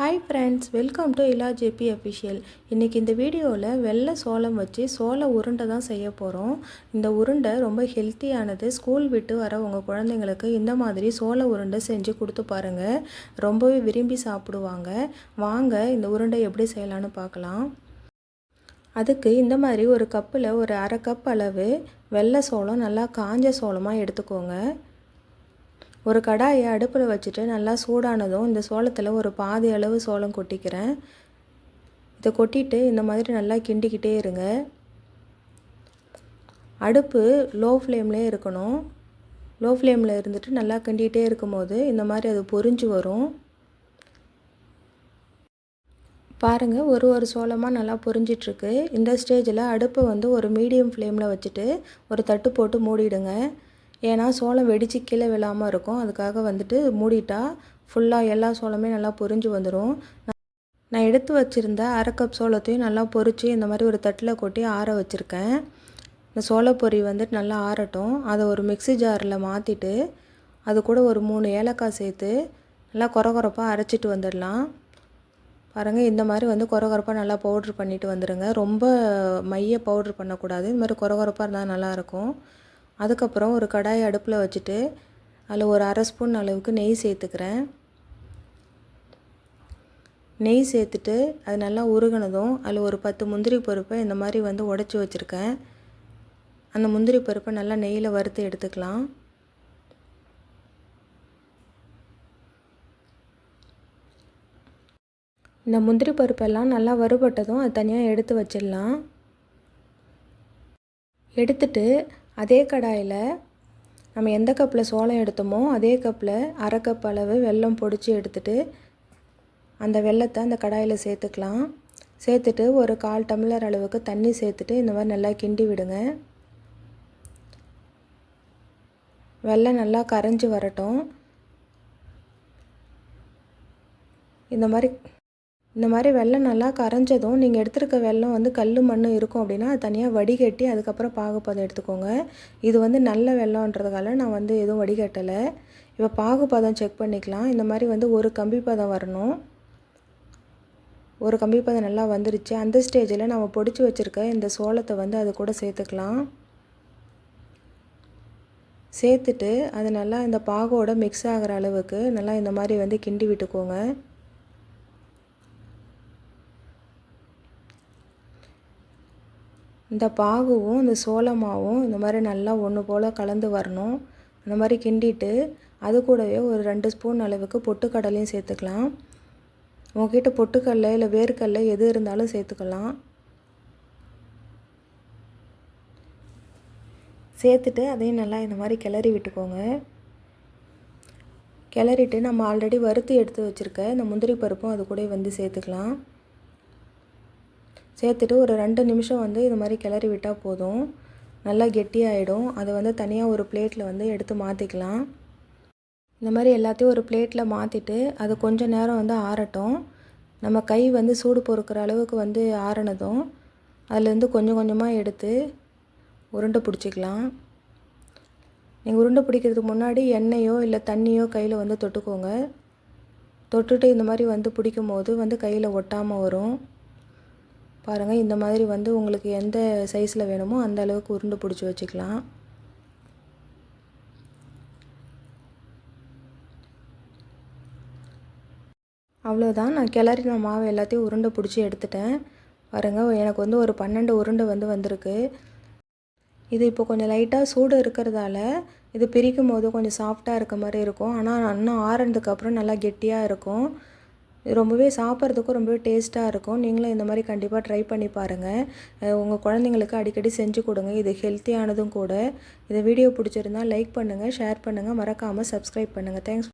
Hi friends welcome to Ila JP official இன்றைக்கி இந்த வீடியோவில் வெள்ளை சோளம் வச்சு சோள உருண்டை தான் செய்ய போகிறோம் இந்த உருண்டை ரொம்ப ஹெல்த்தியானது ஸ்கூல் விட்டு வர உங்கள் குழந்தைங்களுக்கு இந்த மாதிரி சோள உருண்டை செஞ்சு கொடுத்து பாருங்கள் ரொம்பவே விரும்பி சாப்பிடுவாங்க. வாங்க இந்த உருண்டை எப்படி செய்யலான்னு பார்க்கலாம். அதுக்கு இந்த மாதிரி ஒரு கப்பில் ஒரு அரை கப் அளவு வெள்ளை சோளம் நல்லா காஞ்ச சோளமாக எடுத்துக்கோங்க. ஒரு கடாயை அடுப்பில் வச்சுட்டு நல்லா சூடானதும் இந்த சோளத்தில் ஒரு பாதி அளவு சோளம் கொட்டிக்கிறேன். இதை கொட்டிட்டு இந்த மாதிரி நல்லா கிண்டிக்கிட்டே இருங்க. அடுப்பு லோ ஃப்ளேம்லேயே இருக்கணும். லோ ஃப்ளேமில் இருந்துட்டு நல்லா கிண்டிகிட்டே இருக்கும்போது இந்த மாதிரி அது பொறிஞ்சு வரும். பாருங்கள் ஒரு ஒரு சோளமாக நல்லா பொரிஞ்சிட்ருக்கு இந்த ஸ்டேஜில் அடுப்பை வந்து ஒரு மீடியம் ஃப்ளேமில் வச்சுட்டு ஒரு தட்டு போட்டு மூடிடுங்க. ஏன்னா சோளம் வெடித்து கீழே விழாமல் இருக்கும். அதுக்காக வந்துட்டு மூடிட்டா ஃபுல்லாக எல்லா சோளமே நல்லா பொரிஞ்சு வந்துடும் நான் எடுத்து வச்சுருந்த அரை கப் சோளத்தையும் நல்லா பொரித்து இந்த மாதிரி ஒரு தட்டில் கொட்டி ஆற வச்சுருக்கேன். இந்த சோளப்பொரி வந்துட்டு நல்லா ஆறட்டும். அதை ஒரு மிக்சி ஜாரில் மாற்றிட்டு அது கூட ஒரு மூணு ஏலக்காய் சேர்த்து நல்லா குறகுறப்பாக அரைச்சிட்டு வந்துடலாம். பாருங்கள் இந்த மாதிரி வந்து குறகுறப்பாக நல்லா பவுட்ரு பண்ணிவிட்டு வந்துடுங்க ரொம்ப மைய பவுட்ரு பண்ணக்கூடாது. இந்த மாதிரி குறகுறப்பாக இருந்தால் நல்லாயிருக்கும் அதுக்கப்புறம் ஒரு கடாயை அடுப்பில் வச்சுட்டு அதில் ஒரு அரை ஸ்பூன் அளவுக்கு நெய் சேர்த்துக்கிறேன். நெய் சேர்த்துட்டு அது நல்லா உருகினதும் அதில் ஒரு பத்து முந்திரி பருப்பை இந்த மாதிரி வந்து உடச்சி வச்சுருக்கேன். அந்த முந்திரி பருப்பை நல்லா நெய்யில் வறுத்து எடுத்துக்கலாம். இந்த முந்திரி பருப்பெல்லாம் நல்லா வறுபட்டதும் அது தனியாக எடுத்து வச்சிடலாம். எடுத்துட்டு அதே கடாயில் நம்ம எந்த கப்பில் சோளம் எடுத்தோமோ அதே கப்பில் அரை கப் அளவு வெல்லம் பொடிச்சு எடுத்துகிட்டு அந்த வெள்ளத்தை அந்த கடாயில் சேர்த்துக்கலாம். சேர்த்துட்டு ஒரு கால் டம்ளர் அளவுக்கு தண்ணி சேர்த்துட்டு இந்த மாதிரி நல்லா கிண்டி விடுங்க. வெள்ளம் நல்லா கரைஞ்சி வரட்டும். இந்த மாதிரி இந்த மாதிரி வெள்ளம் நல்லா கரைஞ்சதும் நீங்கள் எடுத்துருக்க வெள்ளம் வந்து கல் மண் இருக்கும் அப்படின்னா அது தனியாக வடிகட்டி அதுக்கப்புறம் பாகுப்பதம் எடுத்துக்கோங்க. இது வந்து நல்ல வெள்ளம்ன்றதுக்கால நான் வந்து எதுவும் வடிகட்டலை. இப்போ பாகுப்பதம் செக் பண்ணிக்கலாம். இந்த மாதிரி வந்து ஒரு கம்பி பதம் வரணும். ஒரு கம்பி பதம் நல்லா வந்துருச்சு. அந்த ஸ்டேஜில் நம்ம பொடிச்சு வச்சுருக்க இந்த சோளத்தை வந்து அது கூட சேர்த்துக்கலாம். சேர்த்துட்டு அது நல்லா இந்த பாகோட மிக்ஸ் ஆகிற அளவுக்கு நல்லா இந்த மாதிரி வந்து கிண்டி விட்டுக்கோங்க. இந்த பாகுவும் இந்த சோளமாவும் இந்த மாதிரி நல்லா ஒன்று போல் கலந்து வரணும். அந்த மாதிரி கிண்டிட்டு அது கூடவே ஒரு ரெண்டு ஸ்பூன் அளவுக்கு பொட்டுக்கடலையும் சேர்த்துக்கலாம். உங்ககிட்ட பொட்டுக்கடலை இல்லை வேர்க்கடலை எது இருந்தாலும் சேர்த்துக்கலாம். சேர்த்துட்டு அதையும் நல்லா இந்த மாதிரி கிளறி விட்டுக்கோங்க. கிளறிட்டு நம்ம ஆல்ரெடி வறுத்து எடுத்து வச்சுருக்க இந்த முந்திரி பருப்பும் அது கூட வந்து சேர்த்துக்கலாம். சேர்த்துட்டு ஒரு ரெண்டு நிமிஷம் வந்து இது மாதிரி கிளறி விட்டால் போதும். நல்லா கெட்டியாகிடும் அதை வந்து தனியாக ஒரு பிளேட்டில் வந்து எடுத்து மாற்றிக்கலாம் இந்த மாதிரி எல்லாத்தையும் ஒரு பிளேட்டில் மாற்றிட்டு அது கொஞ்சம் நேரம் வந்து ஆறட்டும். நம்ம கை வந்து சூடு பொறுக்கிற அளவுக்கு வந்து ஆறினதும் அதுலேருந்து கொஞ்சம் கொஞ்சமாக எடுத்து உருண்டை பிடிச்சிக்கலாம். நீங்கள் உருண்டை பிடிக்கிறதுக்கு முன்னாடி எண்ணெயோ இல்லை தண்ணியோ கையில் வந்து தொட்டுக்கோங்க. தொட்டுட்டு இந்த மாதிரி வந்து பிடிக்கும் போது வந்து கையில் ஒட்டாமல் வரும். பாருங்கள் இந்த மாதிரி வந்து உங்களுக்கு எந்த சைஸில் வேணுமோ அந்த அளவுக்கு உருண்டு பிடிச்சி வச்சுக்கலாம். அவ்வளோதான் நான் கிளறின மாவு எல்லாத்தையும் உருண்டை பிடிச்சி எடுத்துட்டேன். பாருங்கள் எனக்கு வந்து ஒரு பன்னெண்டு உருண்டை வந்து வந்திருக்கு. இது இப்போ கொஞ்சம் லைட்டாக சூடு இருக்கிறதால இது பிரிக்கும் போது கொஞ்சம் சாஃப்டாக இருக்க மாதிரி இருக்கும். ஆனால் இன்னும் ஆறுனதுக்கப்புறம் நல்லா கெட்டியாக இருக்கும். ரொம்பவே சாப்பிட்றதுக்கும் ரொம்பவே டேஸ்ட்டாக இருக்கும். நீங்களும் இந்த மாதிரி கண்டிப்பாக ட்ரை பண்ணி பாருங்கள் உங்கள் குழந்தைங்களுக்கு அடிக்கடி செஞ்சு கொடுங்க. இது ஹெல்த்தியானதும் கூட. இந்த வீடியோ பிடிச்சிருந்தால் லைக் பண்ணுங்கள் ஷேர் பண்ணுங்கள் மறக்காமல் சப்ஸ்கிரைப் பண்ணுங்கள் தேங்க்ஸ்